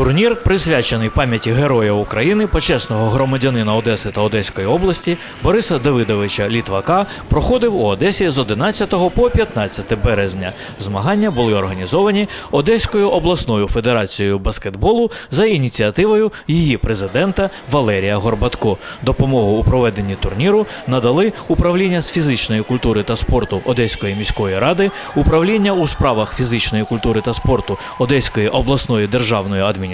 Турнір, присвячений пам'яті Героя України, почесного громадянина Одеси та Одеської області Бориса Давидовича Літвака, проходив у Одесі з 11 по 15 березня. Змагання були організовані Одеською обласною федерацією баскетболу за ініціативою її президента Валерія Горбатко. Допомогу у проведенні турніру надали управління з фізичної культури та спорту Одеської міської ради, управління у справах фізичної культури та спорту Одеської обласної державної адміністрації,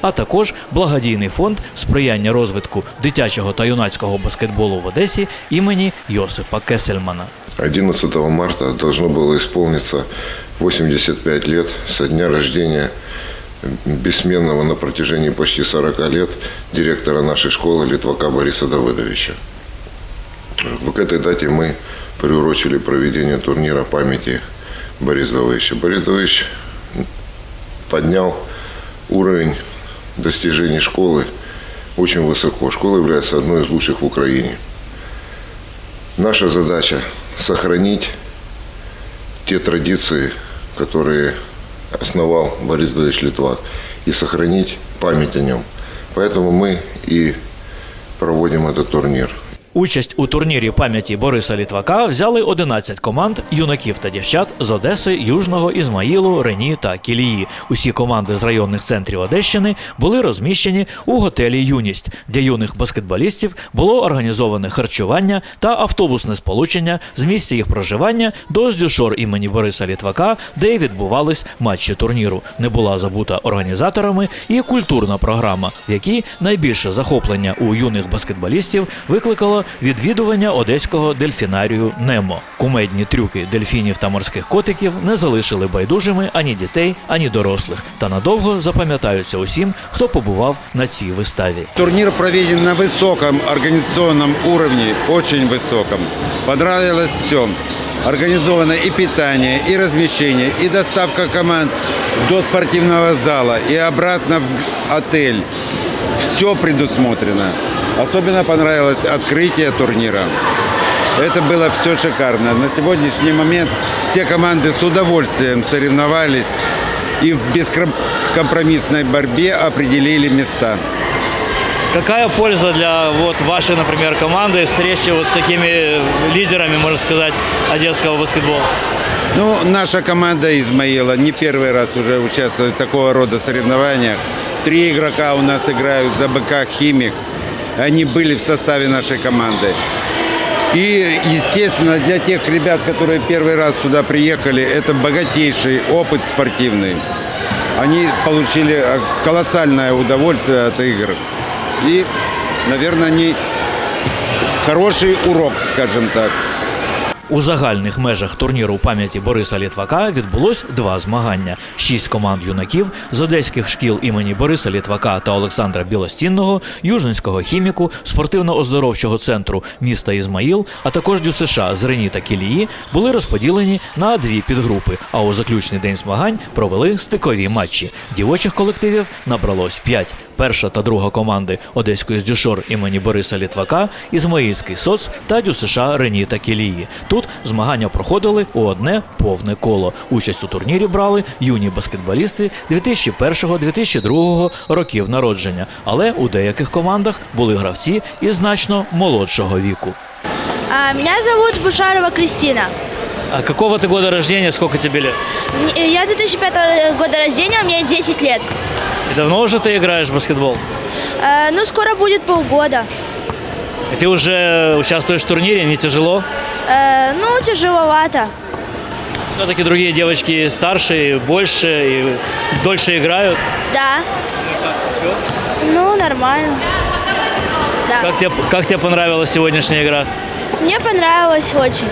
а також благодійний фонд сприяння розвитку дитячого та юнацького баскетболу в Одесі імені Йосипа Кесельмана. 11 марта должно было исполниться 85 лет со дня рождения бессменного на протяжении почти 40 лет директора нашей школы Литвака Бориса Давыдовича. В к этой дате мы приурочили проведение турнира памяти Бориса Давыдовича. Борис Давыдович поднял уровень достижений школы очень высоко. Школа является одной из лучших в Украине. Наша задача – сохранить те традиции, которые основал Борис Давидович Литвак, и сохранить память о нем. Поэтому мы и проводим этот турнир. Участь у турнірі пам'яті Бориса Літвака взяли 11 команд юнаків та дівчат з Одеси, Южного, Ізмаїлу, Рені та Кілії. Усі команди з районних центрів Одещини були розміщені у готелі Юність. Для юних баскетболістів було організоване харчування та автобусне сполучення з місця їх проживання до Здюшор імені Бориса Літвака, де відбувались матчі турніру. Не була забута організаторами і культурна програма, в якій найбільше захоплення у юних баскетболістів викликало відвідування одеського дельфінарію Немо. Кумедні трюки дельфінів та морських котиків не залишили байдужими ані дітей, ані дорослих, та надовго запам'ятаються усім, хто побував на цій виставі. Турнир проведен на высоком организационном уровне, очень высоком. Понравилось все. Организовано и питание, и размещение, и доставка команд до спортивного зала, и обратно в отель. Все предусмотрено. Особенно понравилось открытие турнира. Это было все шикарно. На сегодняшний момент все команды с удовольствием соревновались и в бескомпромиссной борьбе определили места. Какая польза для вот вашей, например, команды встречи вот с такими лидерами, можно сказать, одесского баскетбола? Ну, наша команда Измаила не первый раз уже участвует в такого рода соревнованиях. Три игрока у нас играют за БК «Химик». Они были в составе нашей команды. И, естественно, для тех ребят, которые первый раз сюда приехали, это богатейший опыт спортивный. Они получили э, колоссальное удовольствие от игр. И, наверное, они хороший урок, скажем так. У загальних межах турніру пам'яті Бориса Літвака відбулось два змагання. Шість команд юнаків з одеських шкіл імені Бориса Літвака та Олександра Білостінного, Южненського хіміку, спортивно-оздоровчого центру міста Ізмаїл, а також ДЮСШ з Рені та Кілії були розподілені на дві підгрупи. А у заключний день змагань провели стикові матчі. Дівочих колективів набралось п'ять. Перша та друга команди Одеської здюшор імені Бориса Літвака, Ізмаїльський соц та ДЮСШ Рені та Кілії. Тут змагання проходили у одне повне коло. Участь у турнірі брали юні баскетболісти 2001-2002 років народження, але у деяких командах були гравці із значно молодшого віку. А, Меня зовут Бушарова Кристина. А какого ты года рождения, сколько тебе лет? Я 2005 года рождения, мне 10 лет. И давно уже ты играешь в баскетбол? А, Ну, скоро будет полгода. И ты уже участвуешь в турнире, не тяжело? Э, Ну, тяжеловато. Все-таки другие девочки старше, и больше, и дольше играют. Да. Ну, нормально. Да. Как тебе, как тебе понравилась сегодняшняя игра? Мне понравилось очень.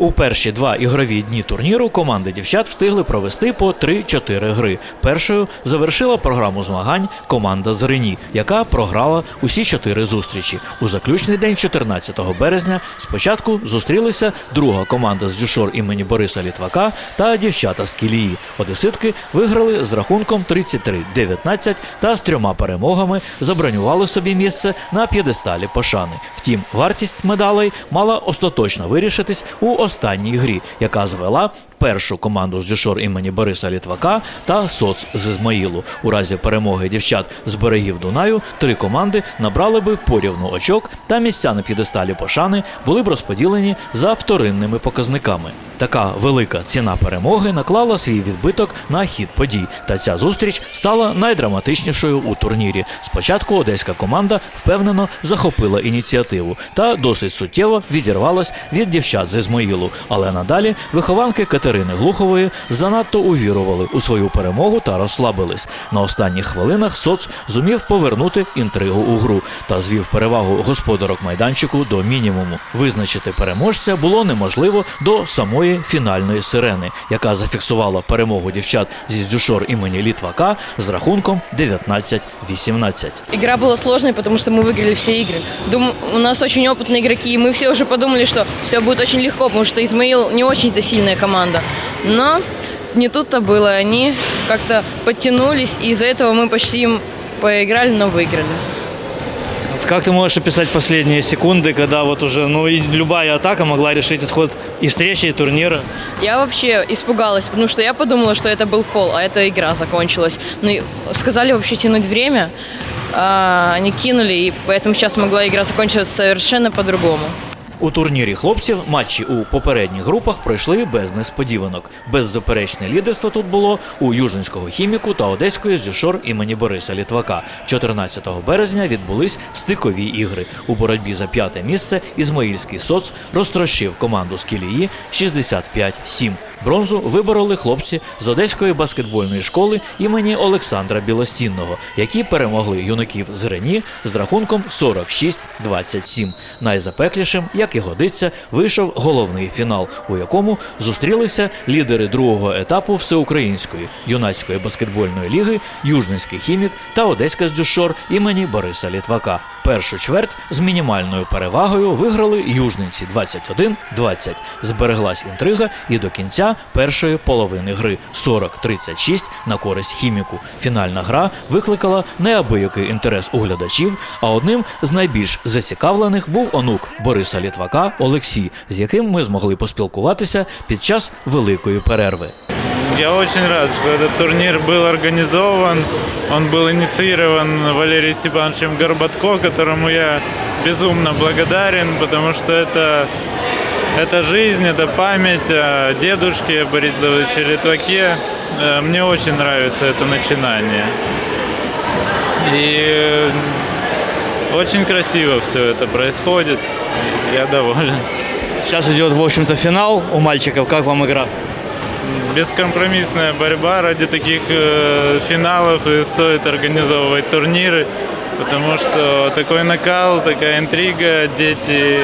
У перші два ігрові дні турніру команди дівчат встигли провести по 3-4 гри. Першою завершила програму змагань команда з Рені, яка програла усі чотири зустрічі. У заключний день, 14 березня, спочатку зустрілися друга команда з Дюшор імені Бориса Літвака та дівчата з Кілії. Одеситки виграли з рахунком 33-19 та з трьома перемогами забронювали собі місце на п'єдесталі пошани. Втім, вартість медалей мала остаточно вирішитись у останній грі, яка звела першу команду з дюшор імені Бориса Літвака та соц з Ізмаїлу. У разі перемоги дівчат з берегів Дунаю три команди набрали би порівну очок та місця на п'єдесталі пошани були б розподілені за вторинними показниками. Така велика ціна перемоги наклала свій відбиток на хід подій, та ця зустріч стала найдраматичнішою у турнірі. Спочатку одеська команда впевнено захопила ініціативу та досить суттєво відірвалась від дівчат з Ізмаїлу. Але надалі вихованки Катерини Глухової занадто увірували у свою перемогу та розслабились. На останніх хвилинах соц зумів повернути інтригу у гру та звів перевагу господарок майданчику до мінімуму. Визначити переможця було неможливо до самої фінальної сирени, яка зафіксувала перемогу дівчат зі Здюшор імені Літвака з рахунком 19-18. Игра была сложной, потому что мы выиграли все игры. Дум... У нас очень опытные игроки, и мы все уже подумали, что все будет очень легко, потому что Измаил не очень-то сильная команда. Но не тут-то было. Они как-то подтянулись, и из-за этого мы почти им поиграли, но выиграли. Как ты можешь описать последние секунды, когда вот уже ну, и любая атака могла решить исход и встречи, и турнира? Я вообще испугалась, потому что я подумала, что это был фол, а эта игра закончилась. Ну, сказали вообще тянуть время, а они кинули, и поэтому сейчас могла игра закончиться совершенно по-другому. У турнірі хлопців матчі у попередніх групах пройшли без несподіванок. Беззаперечне лідерство тут було у Южинського хіміку та Одеської зюшор імені Бориса Літвака. 14 березня відбулись стикові ігри. У боротьбі за п'яте місце Ізмаїльський соц розтрощив команду з Кілії 65-7. Бронзу вибороли хлопці з Одеської баскетбольної школи імені Олександра Білостінного, які перемогли юнаків з Рені з рахунком 46-27. Найзапеклішим, як і годиться, вийшов головний фінал, у якому зустрілися лідери другого етапу всеукраїнської юнацької баскетбольної ліги Южненський хімік та Одеська здюшор імені Бориса Літвака. Першу чверть з мінімальною перевагою виграли южненці 21-20. Збереглась інтрига і до кінця першої половини гри 40-36 на користь хіміку. Фінальна гра викликала неабиякий інтерес у глядачів, а одним з найбільш зацікавлених був онук Бориса Літвака Олексій, з яким ми змогли поспілкуватися під час великої перерви. Я очень рад, что этот турнир был организован. Он был инициирован Валерием Степановичем Горбатко, которому я безумно благодарен, потому что это, это жизнь, это память о дедушке Борисе Литваке. Э, Мне очень нравится это начинание. И э, очень красиво все это происходит. Я доволен. Сейчас идет, в общем-то, финал у мальчиков. Как вам игра? бескомпромиссная борьба ради таких э, финалов и стоит организовывать турниры, потому что такой накал, такая интрига, дети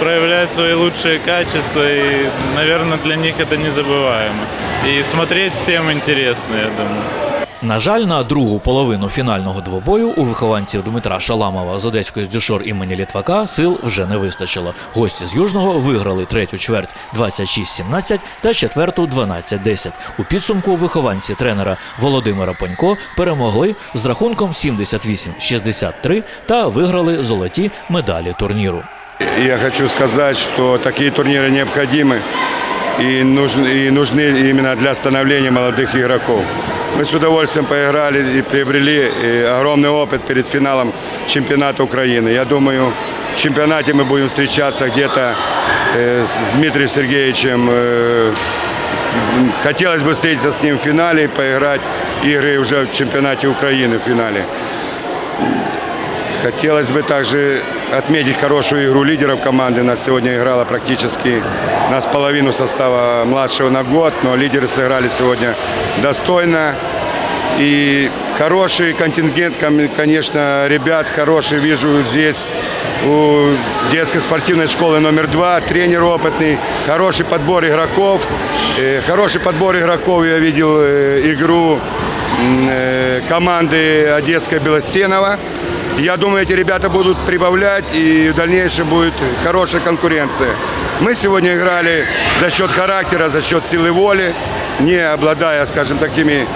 проявляют свои лучшие качества, и, наверное, для них это незабываемо. И смотреть всем интересно, я думаю. На жаль, на другу половину фінального двобою у вихованців Дмитра Шаламова з Одеської здюшор імені Літвака сил вже не вистачило. Гості з Южного виграли третю чверть 26-17 та четверту 12-10. У підсумку вихованці тренера Володимира Понько перемогли з рахунком 78-63 та виграли золоті медалі турніру. Я хочу сказать, что такие турниры необходимы и нужны, и нужны именно для становления молодых игроков. Мы с удовольствием поиграли и приобрели э, огромный опыт перед финалом чемпионата Украины. Я думаю, в чемпионате мы будем встречаться где-то э, с Дмитрием Сергеевичем. э, Хотелось бы встретиться с ним в финале и поиграть игры уже в чемпионате Украины в финале. Хотелось бы также отметить хорошую игру лидеров команды. Нас сегодня играла практически нас половину состава младшего на год, но лидеры сыграли сегодня достойно. И хороший контингент, кон- конечно, ребят хороший вижу здесь у детской спортивной школы номер два, тренер опытный, хороший подбор игроков. Э, Хороший подбор игроков я видел э, игру команды Одесская Белостенова. Я думаю, эти ребята будут прибавлять и в дальнейшем будет хорошая конкуренция. Мы сегодня играли за счет характера, за счет силы воли, не обладая, скажем, такими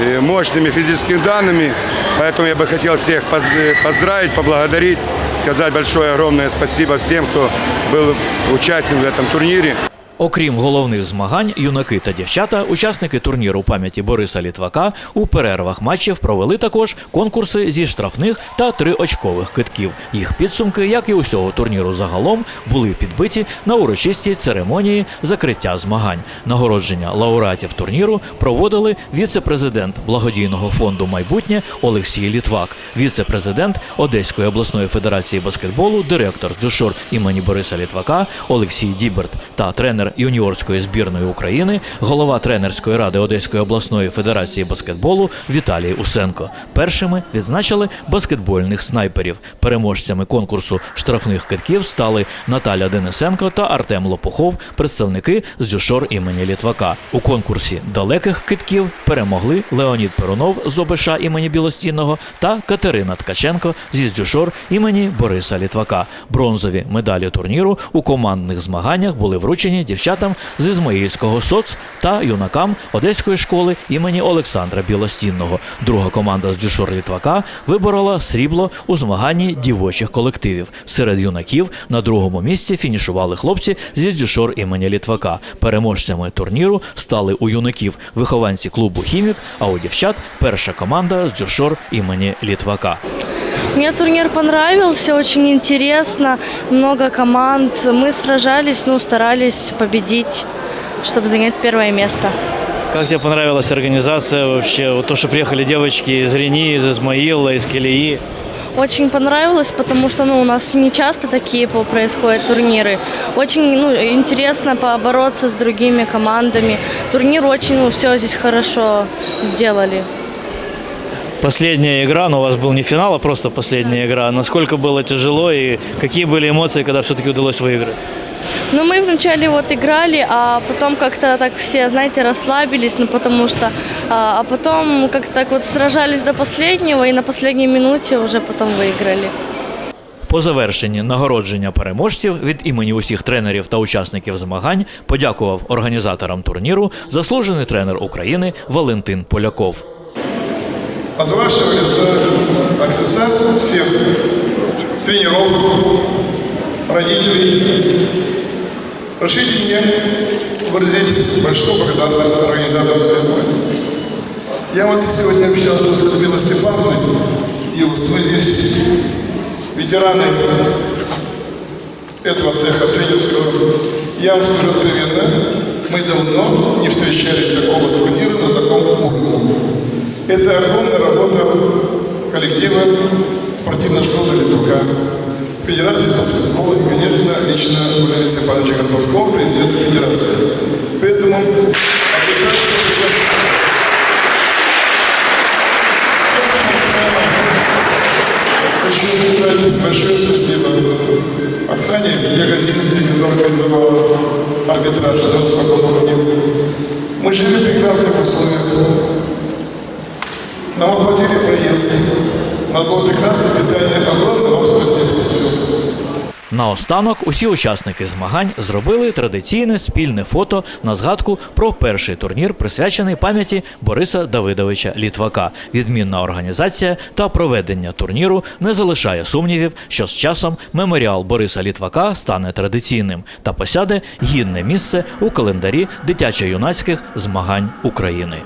э, мощными физическими данными. Поэтому я бы хотел всех поз- поздравить, поблагодарить, сказать большое огромное спасибо всем, кто был участником в этом турнире. Окрім головних змагань, юнаки та дівчата, учасники турніру пам'яті Бориса Літвака, у перервах матчів провели також конкурси зі штрафних та триочкових китків. Їх підсумки, як і усього турніру загалом, були підбиті на урочистій церемонії закриття змагань. Нагородження лауреатів турніру проводили віце-президент благодійного фонду майбутнє Олексій Літвак, віце-президент Одеської обласної федерації баскетболу, директор дзюшор імені Бориса Літвака Олексій Діберт та тренер юніорської збірної України, голова тренерської ради Одеської обласної федерації баскетболу Віталій Усенко. Першими відзначили баскетбольних снайперів. Переможцями конкурсу штрафних китків стали Наталя Денисенко та Артем Лопухов, представники з дзюшор імені Літвака. У конкурсі далеких китків перемогли Леонід Перунов з ОБШ імені Білостінного та Катерина Ткаченко зі дзюшор імені Бориса Літвака. Бронзові медалі турніру у командних змаганнях були вручені дівчатам з Ізмаїльського соц та юнакам Одеської школи імені Олександра Білостінного. Друга команда з дзюшор Літвака виборола срібло у змаганні дівочих колективів. Серед юнаків на другому місці фінішували хлопці зі дзюшор імені Літвака. Переможцями турніру стали у юнаків вихованці клубу Хімік, а у дівчат перша команда з дзюшор імені Літвака. Мне турнир понравился, очень интересно, много команд. Мы сражались, ну, старались победить, чтобы занять первое место. Как тебе понравилась организация вообще? Вот то, что приехали девочки из Рени, из Измаила, из Келии. Очень понравилось, потому что ну, у нас не часто такие происходят турниры. Очень ну, интересно побороться с другими командами. Турнир очень, ну, все здесь хорошо сделали. Последняя игра, но у вас был не финал, а просто последняя игра. Насколько было тяжело и какие были эмоции, когда все-таки удалось выиграть? Ну, мы вначале вот играли, а потом как-то так все, знаете, расслабились, ну, потому что... А, а потом как-то так вот сражались до последнего, и на последней минуте уже потом выиграли. По завершенні нагородження переможців від імені усіх тренерів та учасників змагань подякував організаторам турніру заслужений тренер України Валентин Поляков. От вашего лица, от лица всех тренеров, родителей, разрешите мне выразить большую благодарность организаторам соревнований. Я вот сегодня общался с Людмилой Степановной, и вот мы здесь ветераны этого цеха тренерского. Я вам скажу откровенно, мы давно не встречали такого турнира на таком уровне. Это огромная работа коллектива спортивной школы Литука, Федерации баскетбола и, конечно, лично Валерия Степановича Горбовского, президента Федерации. Поэтому Хочу сказать большое спасибо Оксане Ягозинской, которая организовала арбитраж на высоком уровне. Мы жили в прекрасных условиях. Нам оплатили проезд. У нас было прекрасное питание. Вам спасибо. Наостанок усі учасники змагань зробили традиційне спільне фото на згадку про перший турнір, присвячений пам'яті Бориса Давидовича Літвака. Відмінна організація та проведення турніру не залишає сумнівів, що з часом меморіал Бориса Літвака стане традиційним та посяде гідне місце у календарі дитячо-юнацьких змагань України.